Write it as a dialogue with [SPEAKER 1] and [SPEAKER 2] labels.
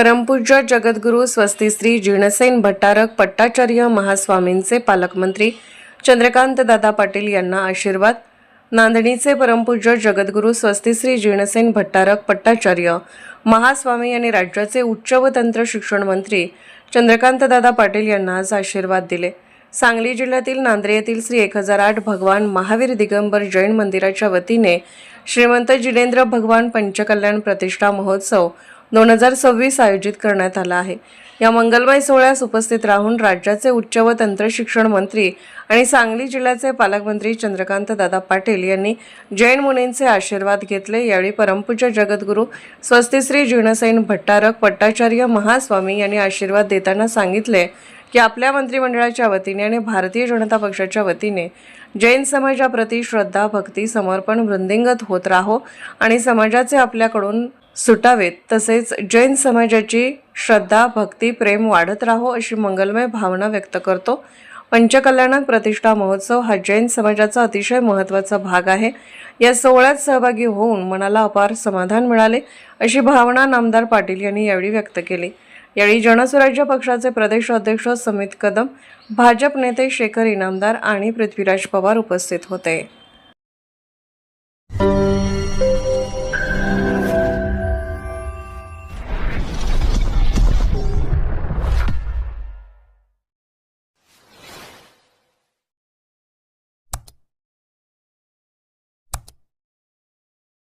[SPEAKER 1] परमपूज्य जगद्गुरू स्वस्तिश्री जीर्णसेन भट्टारक पट्टाचार्य महास्वामींचे पालकमंत्री चंद्रकांत दादा पाटील यांना आशीर्वाद. नांदणीचे परमपूज्य जगद्गुरू स्वस्तिश्री जीर्णसेन भट्टारक पट्टाचार्य महास्वामी यांनी राज्याचे उच्च व तंत्र शिक्षण मंत्री चंद्रकांत दादा पाटील यांना आज आशीर्वाद दिले. सांगली जिल्ह्यातील नांद्रे येथील श्री एक हजार आठ भगवान महावीर दिगंबर जैन मंदिराच्या वतीने श्रीमंत जिनेंद्र भगवान पंचकल्याण प्रतिष्ठा महोत्सव दोन हजार सव्वीस आयोजित करण्यात आला आहे. या मंगलमय सोहळ्यास उपस्थित राहून राज्याचे उच्च व तंत्रशिक्षण मंत्री आणि सांगली जिल्ह्याचे पालकमंत्री चंद्रकांत दादा पाटील यांनी जैन मुनींचे आशीर्वाद घेतले. यावेळी परमपूज्य जगद्गुरू स्वस्तिश्री जीर्णसैन भट्टारक पट्टाचार्य महास्वामी यांनी आशीर्वाद देताना सांगितले. की आपल्या मंत्रिमंडळाच्या वतीने आणि भारतीय जनता पक्षाच्या वतीने जैन समाजाप्रती श्रद्धा भक्ती समर्पण वृंदिंगत होत राहो आणि समाजाचे आपल्याकडून सुटावेत तसेच जैन समाजाची श्रद्धा भक्ती प्रेम वाढत राहो अशी मंगलमय भावना व्यक्त करतो. पंचकल्याणक प्रतिष्ठा महोत्सव हा जैन समाजाचा अतिशय महत्त्वाचा भाग आहे. या सोहळ्यात सहभागी होऊन मनाला अपार समाधान मिळाले अशी भावना नामदार पाटील यांनी यावेळी व्यक्त केली. यावेळी जनसुराज्य पक्षाचे प्रदेश अध्यक्ष समित कदम भाजप नेते शेखर इनामदार आणि पृथ्वीराज पवार उपस्थित होते.